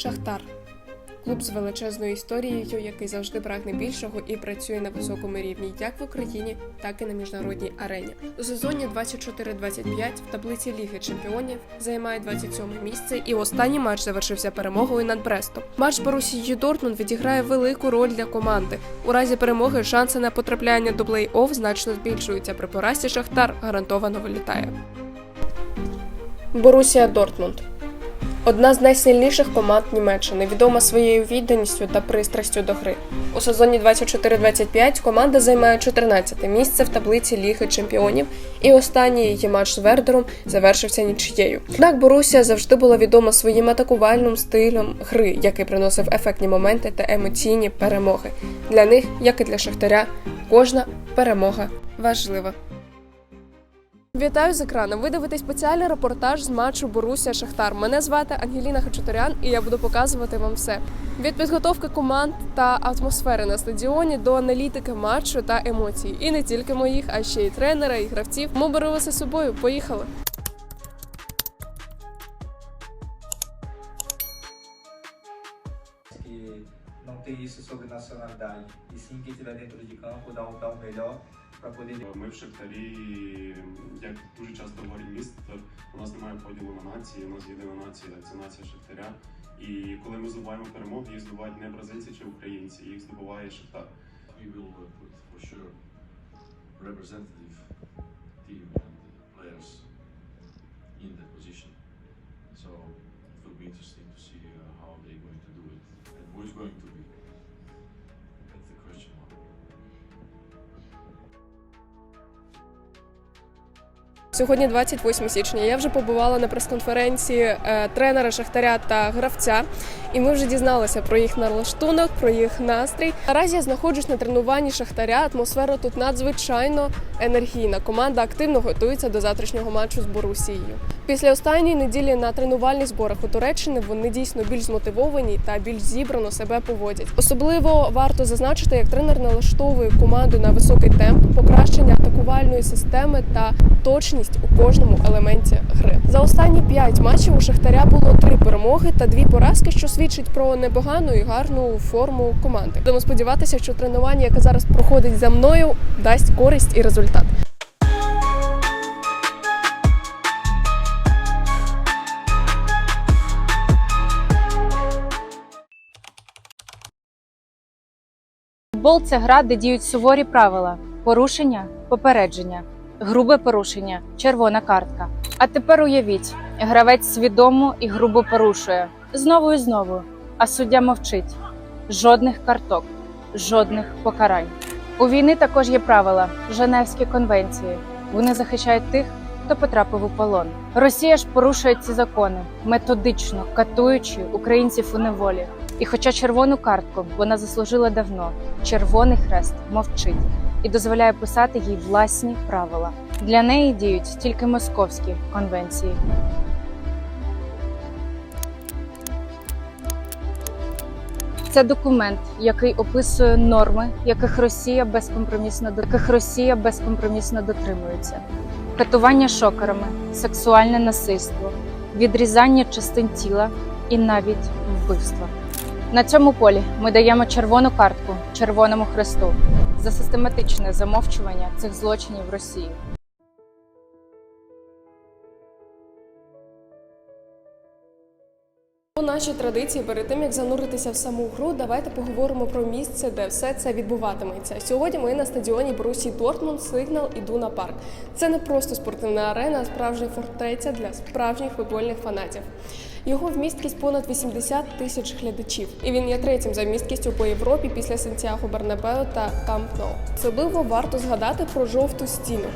Шахтар. Клуб з величезною історією, який завжди прагне більшого і працює на високому рівні як в Україні, так і на міжнародній арені. У сезоні 24-25 в таблиці Ліги Чемпіонів займає 27 місце, і останній матч завершився перемогою над Брестом. Матч з Борусією Дортмунд відіграє велику роль для команди. У разі перемоги шанси на потрапляння до плей-офф значно збільшуються. При поразі Шахтар гарантовано вилітає. Борусія Дортмунд Одна з найсильніших команд Німеччини, відома своєю відданістю та пристрастю до гри. У сезоні 24-25 команда займає 14 місце в таблиці Ліги Чемпіонів, і останній її матч з Вердером завершився нічиєю. Однак Борусія завжди була відома своїм атакувальним стилем гри, який приносив ефектні моменти та емоційні перемоги. Для них, як і для Шахтаря, кожна перемога важлива. Вітаю з екрану. Ви дивитесь спеціальний репортаж з матчу Боруся Шахтар. Мене звати Ангеліна Хачатурян, і я буду показувати вам все від підготовки команд та атмосфери на стадіоні до аналітики матчу та емоцій. І не тільки моїх, а ще й тренера, і гравців. Ми беремо з собою. Поїхали. não tem isso sobre nacionalidade. E sim quem estiver dentro de campo dá o, dá o melhor para Ми в Шахтарі, як дуже часто говорить місто, у нас немає поділу на нації, у нас єдина нація це нація Шахтаря. І коли ми здобуваємо перемогу, їх здобувають не бразильці чи українці, їх здобуває Шахтар. we will put for sure representative team and players Сьогодні 28 січня. Я вже побувала на прес-конференції е, тренера Шахтаря та гравця, і ми вже дізналися про їх налаштунок, про їх настрій. Наразі я знаходжусь на тренуванні Шахтаря. Атмосфера тут надзвичайно енергійна. Команда активно готується до завтрашнього матчу з Борусією. Після останньої неділі на тренувальних зборах у Туреччині вони дійсно більш змотивовані та більш зібрано себе поводять. Особливо варто зазначити, як тренер налаштовує команду на високий темп, покращення атакувальної системи та точність у кожному елементі гри. За останні п'ять матчів у Шахтаря було три перемоги та дві поразки, що свідчить про непогану і гарну форму команди. Будемо сподіватися, що тренування, яке зараз проходить за мною, дасть користь і результат. Футбол це гра, де діють суворі правила: порушення, попередження, грубе порушення, червона картка. А тепер уявіть, гравець свідомо і грубо порушує знову і знову, а суддя мовчить. Жодних карток, жодних покарань. У війни також є правила Женевські конвенції. Вони захищають тих, хто потрапив у полон. Росія ж порушує ці закони, методично катуючи українців у неволі. І хоча червону картку вона заслужила давно, Червоний хрест мовчить і дозволяє писати їй власні правила. Для неї діють тільки московські конвенції. Це документ, який описує норми, яких Росія безкомпромісно яких Росія безкомпромісно дотримується: катування шокерами, сексуальне насильство, відрізання частин тіла і навіть вбивства. На цьому полі ми даємо червону картку Червоному Хресту за систематичне замовчування цих злочинів Росії. У нашій традиції, перед тим як зануритися в саму гру, давайте поговоримо про місце, де все це відбуватиметься. Сьогодні ми на стадіоні Борусі Дортмунд, Сигнал і Дуна Парк. Це не просто спортивна арена, а справжня фортеця для справжніх футбольних фанатів. Його вмісткість понад 80 тисяч глядачів, і він є третім за місткістю по Європі після Сантьяго Бернабео та Камп Ноу. Особливо варто згадати про жовту стіну.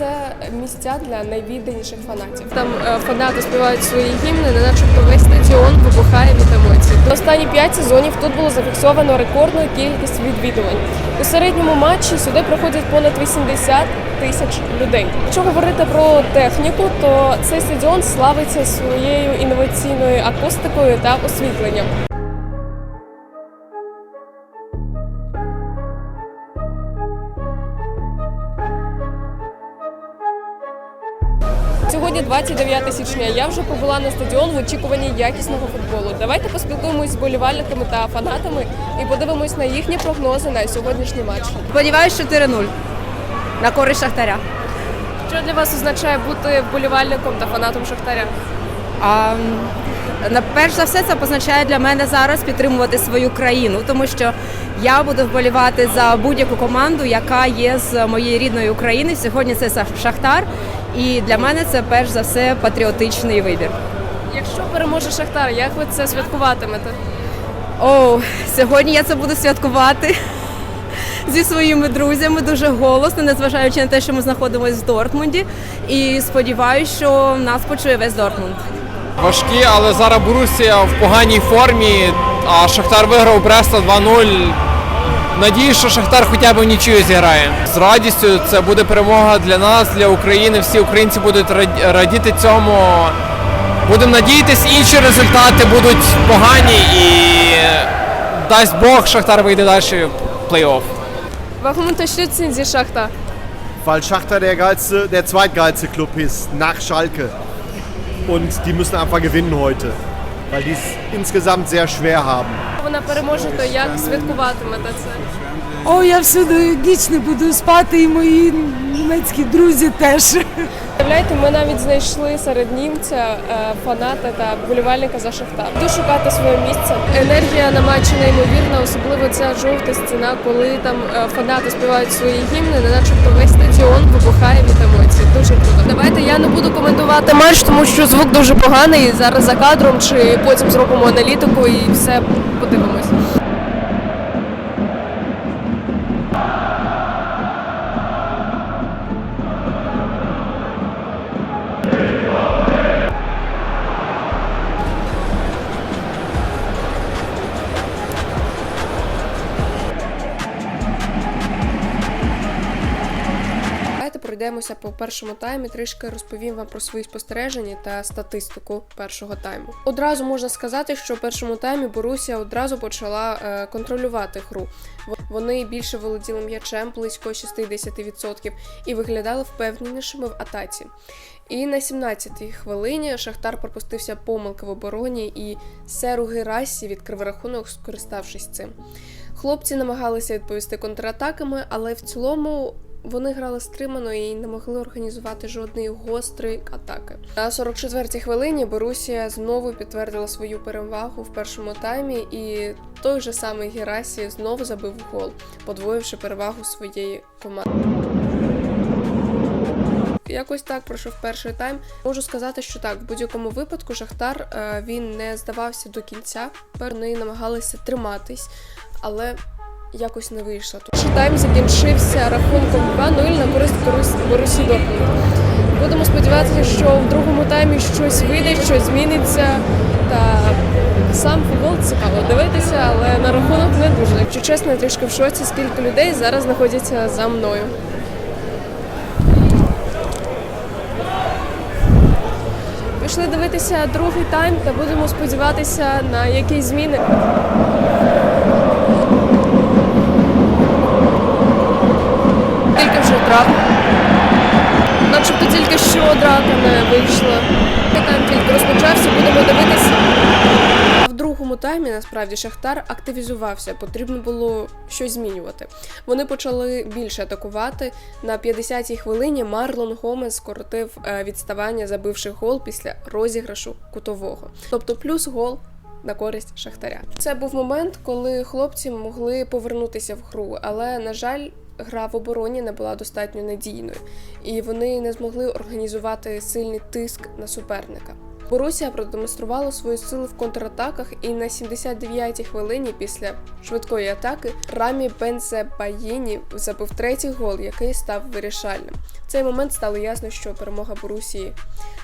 Це місця для найвідданіших фанатів. Там е, фанати співають свої гімни, не начебто весь стадіон вибухає від емоцій. Останні п'ять сезонів тут було зафіксовано рекордну кількість відвідувань. У середньому матчі сюди приходять понад 80 тисяч людей. Якщо говорити про техніку, то цей стадіон славиться своєю інноваційною акустикою та освітленням. Сьогодні 29 січня. Я вже побула на стадіон в очікуванні якісного футболу. Давайте поспілкуємось з болівальниками та фанатами і подивимось на їхні прогнози на сьогоднішній матч. Сподіваюсь, 4-0 на користь Шахтаря. Що для вас означає бути вболівальником та фанатом Шахтаря? А, на перш за все, це позначає для мене зараз підтримувати свою країну, тому що я буду вболівати за будь-яку команду, яка є з моєї рідної України. Сьогодні це Шахтар, і для мене це перш за все патріотичний вибір. Якщо переможе Шахтар, як ви це святкуватимете? О, сьогодні я це буду святкувати зі своїми друзями дуже голосно, незважаючи на те, що ми знаходимося в Дортмунді. І сподіваюся, що нас почує весь Дортмунд. важкі, але зараз Борусія в поганій формі, а Шахтар виграв Бреста 2-0. Надіюсь, що Шахтар хоча б нічию зіграє. З радістю це буде перемога для нас, для України. Всі українці будуть радіти цьому. Будемо надіятись, інші результати будуть погані і дасть Бог, Шахтар вийде далі в плей-офф. Warum unterstützen Sie Schachtar? weil Schachter der geilste, der zweitgeilste Club ist nach Schalke. Und die müssen einfach gewinnen heute, weil die es insgesamt sehr schwer haben. Вона переможе, то як святкуватимете це? О, я всюди ніч буду спати, і мої німецькі друзі теж. Уявляєте, ми навіть знайшли серед німця е, фаната та вболівальника за Шахтар. Буду шукати своє місце. Енергія на матчі неймовірна, особливо ця жовта стіна, коли там е, фанати співають свої гімни, не начебто весь стадіон вибухає від емоцій. Дуже круто. Давайте я не буду коментувати матч, тому що звук дуже поганий. Зараз за кадром, чи потім зробимо аналітику і все подивимось. Пройдемося по першому таймі. Трішки розповім вам про свої спостереження та статистику першого тайму. Одразу можна сказати, що в першому таймі Борусія одразу почала е, контролювати гру. Во- Вони більше володіли м'ячем, близько 60%, і виглядали впевненішими в атаці. І на 17-й хвилині Шахтар пропустився помилки в обороні, і Серу Герасі відкрив рахунок, скориставшись цим. Хлопці намагалися відповісти контратаками, але в цілому вони грали стримано і не могли організувати жодної гострої атаки. На 44-й хвилині Борусія знову підтвердила свою перевагу в першому таймі, і той же самий Герасі знову забив гол, подвоївши перевагу своєї команди. Якось так пройшов перший тайм. Можу сказати, що так, в будь-якому випадку Шахтар е, він не здавався до кінця. Вони намагалися триматись, але якось не вийшло. Перший тайм закінчився рахунком 2-0 на користь Борус- Борусі Дортмунд. Будемо сподіватися, що в другому таймі щось вийде, щось зміниться. Та сам футбол цікаво дивитися, але на рахунок не дуже. Якщо чесно, я трішки в шоці, скільки людей зараз знаходяться за мною. Пішли дивитися другий тайм та будемо сподіватися на якісь зміни. Тільки. Начебто тільки що драка не вийшла. Тайм тільки розпочався, будемо дивитися. В другому таймі насправді Шахтар активізувався, потрібно було щось змінювати. Вони почали більше атакувати. На 50-й хвилині Марлон Гомес скоротив е, відставання, забивши гол після розіграшу кутового. Тобто плюс гол. На користь Шахтаря. Це був момент, коли хлопці могли повернутися в гру, але на жаль, гра в обороні не була достатньо надійною, і вони не змогли організувати сильний тиск на суперника. Борусія продемонструвала свої сили в контратаках, і на 79-й хвилині після швидкої атаки Рамі Бензебаїні забив третій гол, який став вирішальним. Цей момент стало ясно, що перемога Борусії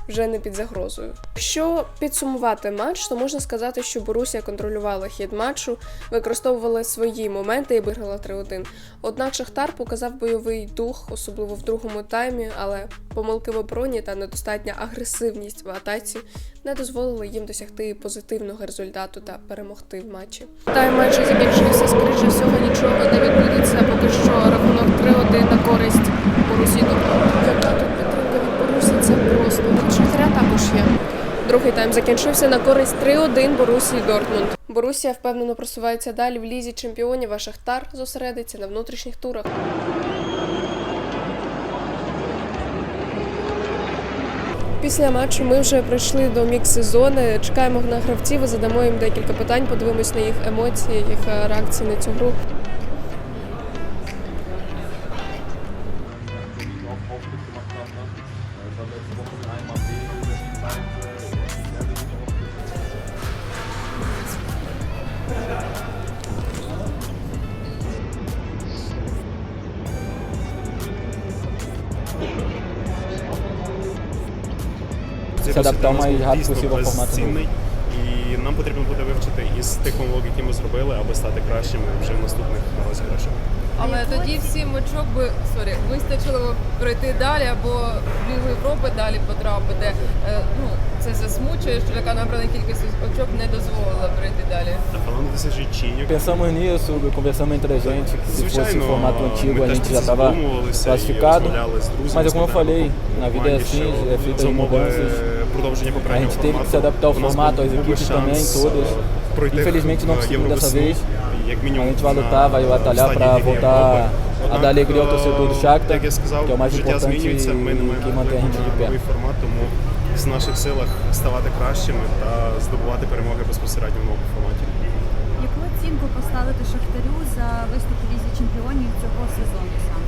вже не під загрозою. Якщо підсумувати матч, то можна сказати, що Борусія контролювала хід матчу, використовувала свої моменти і виграла 3-1. Однак Шахтар показав бойовий дух, особливо в другому таймі, але помилки в обороні та недостатня агресивність в атаці не дозволили їм досягти позитивного результату та перемогти в матчі. Тайм майже закінчився, скоріше всього нічого не відбудеться, поки що рахунок 3-1 на користь Дортмунд. Яка тут підтримка від Борусі? Це просто Шахтаря також є. Другий тайм закінчився на користь 3-1 Борусії Дортмунд. Борусія впевнено просувається далі в лізі чемпіонів, а Шахтар зосередиться на внутрішніх турах. Після матчу ми вже прийшли до мікс-сезони. Чекаємо на гравців і задамо їм декілька питань, подивимось на їх емоції, їх реакції на цю гру. Ao formato novo. безцінний, І нам потрібно буде вивчити із тих помилок, які ми зробили, аби стати кращими вже в наступних розіграшах. Але тоді всім очок би сорі, вистачило пройти далі або в Лігу Європи далі потрапити. Е, Ну це засмучує, що така набрана кількість очок не дозволила пройти далі. Та falando desse jeitinho, Pensamos nisso, conversamos entre a gente, que se fosse Звичайно, o formato antigo a ми gente já estava задумувалися і classificado. розмовляли з друзями, Mas como eu feita це de умови mudanças. Продовження A попереднього gente teve que se формату. adaptar ao У нас formato, був as би equipes também, шанс, todas. е, пройти Infelizmente não в conseguimos dessa Євровесну, vez. як A мінімум gente vai на lutar, vai batalhar стадії para Ліги voltar Європи. a Однак, dar alegria ao torcedor do е, Shakhtar, як я сказав, que é o mais життя importante змінюється, ми не e маємо que mantém a gente de впливу на pé. новий формат, тому в наших силах ставати кращими та здобувати перемоги безпосередньо в новому форматі. Яку оцінку поставити Шахтарю за виступ у Лізі чемпіонів цього сезону саме?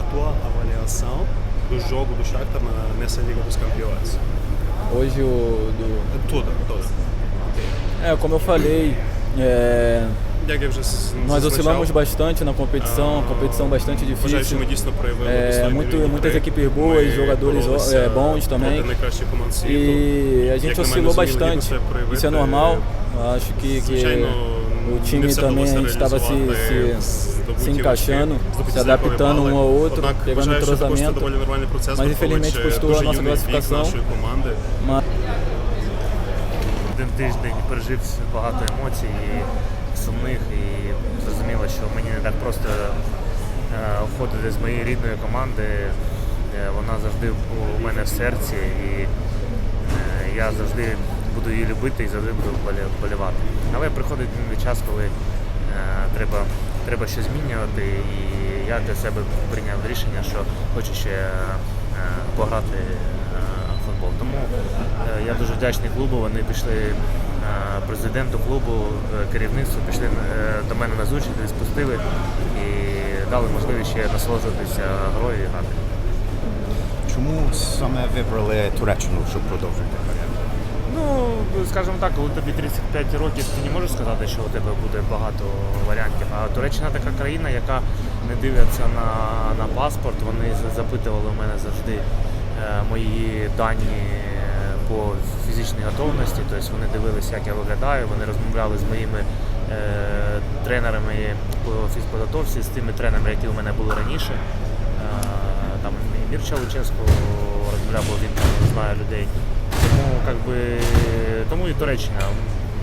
A tua avaliação do jogo do Shakhtar na, nessa Liga dos Campeões? Hoje o do... Tudo, tudo. É, como eu falei, é... Nós oscilamos bastante na competição, competição bastante difícil. É, muito, muitas equipes boas, jogadores é, bons também. E a gente oscilou bastante. Isso é normal. Acho que, que o time também a вдалося gente estava se, se, se encaixando, se adaptando um ao outro, pegando entrosamento. доволі нормальний процес, Mas infelizmente custou a nossa classificação. нашої команди. Один тиждень пережив багато емоцій і сумних, і зрозуміло, що мені не так просто входити з моєї рідної команди. Вона завжди у мене в серці, і я завжди буду її любити і завжди буду вболі- вболівати. Але приходить час, коли е, треба, треба щось змінювати, і я для себе прийняв рішення, що хочу ще е, пограти е, футбол. Тому е, я дуже вдячний клубу. Вони пішли е, президенту клубу, е, керівництву, пішли е, до мене на зустріч, спустили і дали можливість ще насолоджуватися грою і грати. Чому саме вибрали Туреччину, щоб продовжити? Ну, скажімо так, коли тобі 35 років, ти не можеш сказати, що у тебе буде багато варіантів. А Туреччина така країна, яка не дивиться на, на паспорт. Вони запитували у мене завжди е, мої дані по фізичній готовності. Тобто вони дивилися, як я виглядаю, вони розмовляли з моїми е, тренерами по фізподготовці, з тими тренерами, які у мене були раніше. Е, там Мірча Луческо розмовляв, бо він знає людей. Как би, тому і Туреччина.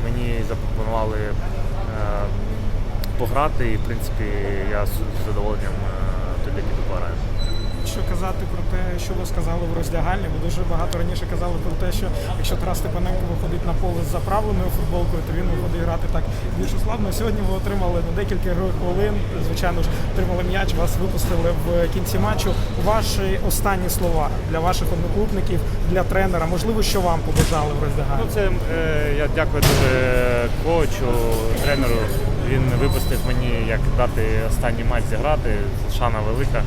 Мені запропонували е, пограти, і в принципі я з задоволенням казати про те, що ви сказали в роздягальні? Ви дуже багато раніше казали про те, що якщо Тарас Степаненко виходить на поле з заправленою футболкою, то він виходить грати так більш славно. Сьогодні ви отримали на декілька хвилин. Звичайно ж, отримали м'яч, вас випустили в кінці матчу. Ваші останні слова для ваших одноклубників, для тренера, можливо, що вам побажали в роздягальні? Ну, це е, я дякую дуже коучу, тренеру. Він випустив мені, як дати останній матч зіграти. Шана велика.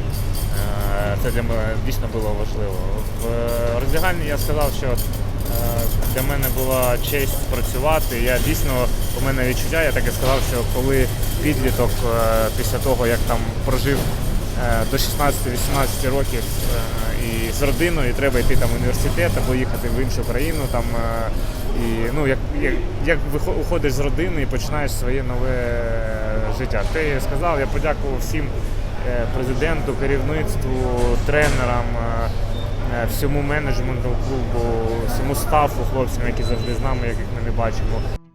Е, Це для мене дійсно було важливо. В роздягальні я сказав, що е, для мене була честь працювати. Я дійсно у мене відчуття, я так і сказав, що коли підліток е, після того, як там прожив до 16-18 років і з родиною, і треба йти там в університет або їхати в іншу країну. Там, і, ну, як, як, як виходиш з родини і починаєш своє нове життя. Те я сказав, я подякував всім е, президенту, керівництву, тренерам, е, е, всьому менеджменту клубу, всьому стафу, хлопцям, які завжди з нами, яких ми не бачимо.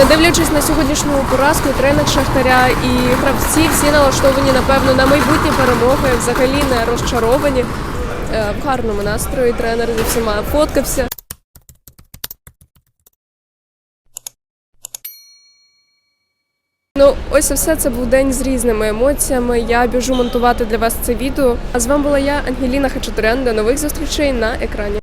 Не дивлячись на сьогоднішню поразку, тренер Шахтаря і гравці всі налаштовані, напевно, на майбутні перемоги, взагалі не розчаровані. Е, В гарному настрої тренер зі всіма фоткався. Ну, ось і все це був день з різними емоціями. Я біжу монтувати для вас це відео. А з вами була я, Ангеліна Хачатурян. До нових зустрічей на екрані.